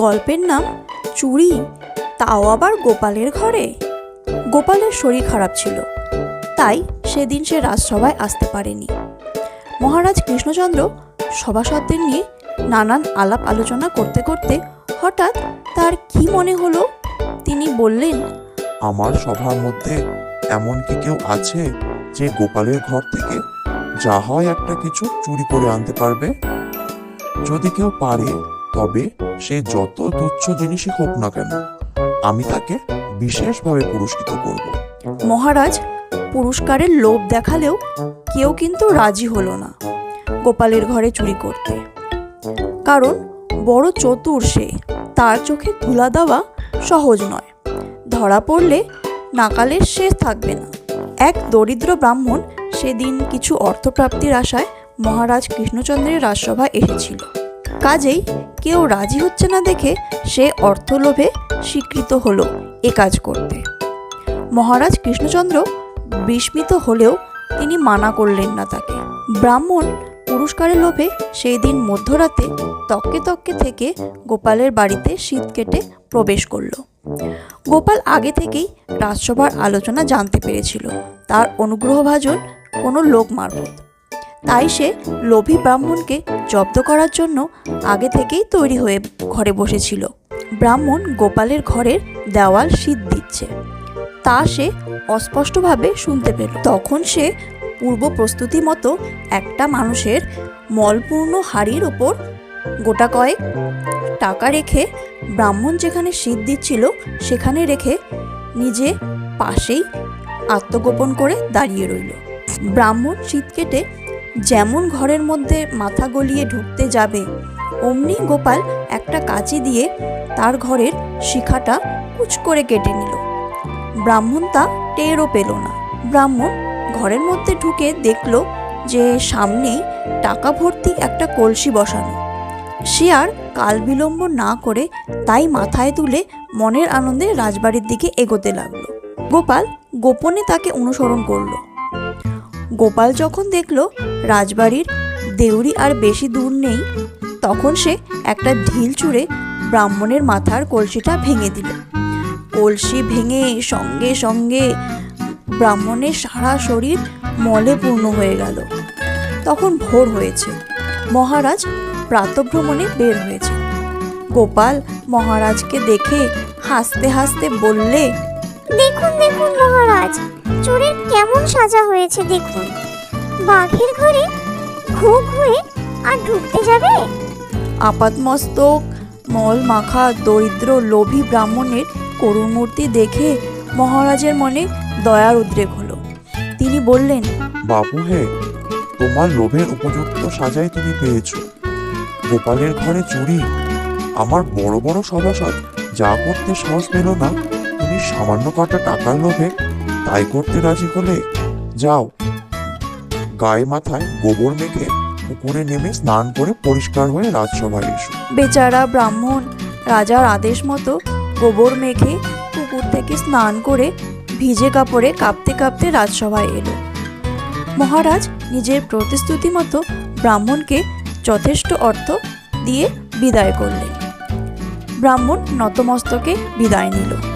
গল্পের নাম চুরি, তাও আবার গোপালের ঘরে। গোপালের শরীর খারাপ ছিল, তাই সেদিন সে রাজসভায় আসতে পারেনি। মহারাজ কৃষ্ণচন্দ্র সভাসদদের নিয়ে নানান আলাপ আলোচনা করতে করতে হঠাৎ তার কি মনে হলো? তিনি বললেন, আমার সভার মধ্যে এমন কি কেউ আছে যে গোপালের ঘর থেকে যা হয় একটা কিছু চুরি করে আনতে পারবে? যদি কেউ পারে, তবে সে যত তুচ্ছ জিনিসই হোক না কেন, আমি তাকে বিশেষভাবে পুরস্কৃত করব। মহারাজ, পুরস্কারের লোভ দেখালেও কেউ কিন্তু রাজি হলো না গোপালের ঘরে চুরি করতে। কারণ বড় চতুর সে, তার চোখে ধুলা দেওয়া সহজ নয়। ধরা পড়লে নাকালের শেষ থাকবে না। এক দরিদ্র ব্রাহ্মণ সেদিন কিছু অর্থপ্রাপ্তির আশায় মহারাজ কৃষ্ণচন্দ্রের রাজসভায় এসেছিল। কাজেই কেউ রাজি হচ্ছে না দেখে সে অর্থলোভে স্বীকৃত হলো এ কাজ করতে। মহারাজ কৃষ্ণচন্দ্র বিস্মিত হলেও তিনি মানা করলেন না তাকে। ব্রাহ্মণ পুরস্কারের লোভে সেই দিন মধ্যরাতে তককে তককে থেকে গোপালের বাড়িতে শীত কেটে প্রবেশ করল। গোপাল আগে থেকেই রাজসভার আলোচনা জানতে পেরেছিল। তার অনুগ্রহভাজন কোনো লোক মারফত তাই সে লোভী ব্রাহ্মণকে জব্দ করার জন্য আগে থেকেই তৈরি হয়ে ঘরে বসেছিল। ব্রাহ্মণ গোপালের ঘরের দেওয়াল শীত দিচ্ছে। তা সে অস্পষ্টভাবে শুনতে পেল। তখন সে পূর্ব প্রস্তুতি মতো একটা মানুষের মলপূর্ণ হাড়ির ওপর গোটা কয়েক টাকা রেখে ব্রাহ্মণ যেখানে শীত দিচ্ছিল সেখানে রেখে নিজে পাশেই আত্মগোপন করে দাঁড়িয়ে রইল। ব্রাহ্মণ শীত কেটে যেমন ঘরের মধ্যে মাথা গলিয়ে ঢুকতে যাবে, অমনি গোপাল একটা কাঁচি দিয়ে তার ঘরের শিখাটা কুচ করে কেটে নিল। ব্রাহ্মণ তা টেরও পেল না। ব্রাহ্মণ ঘরের মধ্যে ঢুকে দেখল যে সামনেই টাকা ভর্তি একটা কলসি বসানো। সে আর কাল বিলম্ব না করে তাই মাথায় তুলে মনের আনন্দে রাজবাড়ির দিকে এগোতে লাগল। গোপাল গোপনে তাকে অনুসরণ করল। গোপাল যখন দেখল রাজবাড়ির দেউরি আর বেশি দূর নেই, তখন সে একটা ঢিল চুড়ে ব্রাহ্মণের মাথার কলসিটা ভেঙে দিল। কলসি ভেঙে সঙ্গে সঙ্গে ব্রাহ্মণের সারা শরীর মলে পূর্ণ হয়ে গেল। তখন ভোর হয়েছে। মহারাজ প্রাতভ্রমণে বের হয়েছে গোপাল মহারাজকে দেখে হাসতে হাসতে বললে, দেখুন দেখুন মহারাজ চোরের কেমন সাজা হয়েছে, দেখুন। বাঘের ঘরে ঘু ঘুয়ে আর ঢুকতে যাবে? আপাতমস্তক মল মাখা দরিদ্র লোভী ব্রাহ্মণের করুণ মূর্তি দেখে মহারাজের মনে দয়ার উদ্রেক হলো তিনি বললেন বাবু হে তোমার লোভের উপযুক্ত সাজাই তুমি পেয়েছ। গোপালের ঘরে চুরি আমার বড় বড় সভাসদ যা করতে সাহস পেল না তুমি সামান্য কাটা টাকার লোভে তাই করতে রাজি হলে যাও। গায়ে মাথায় গোবর মেখে পুকুরে নেমে স্নান করে পরিষ্কার হয়ে রাজসভায় এসো। বেচারা ব্রাহ্মণ রাজার আদেশ মতো গোবর মেখে পুকুর থেকে স্নান করে ভিজে কাপড়ে কাঁপতে কাঁপতে রাজসভায় এলো। মহারাজ নিজের প্রতিশ্রুতি মতো ব্রাহ্মণকে যথেষ্ট অর্থ দিয়ে বিদায় করলেন। ব্রাহ্মণ নতমস্তকে বিদায় নিল।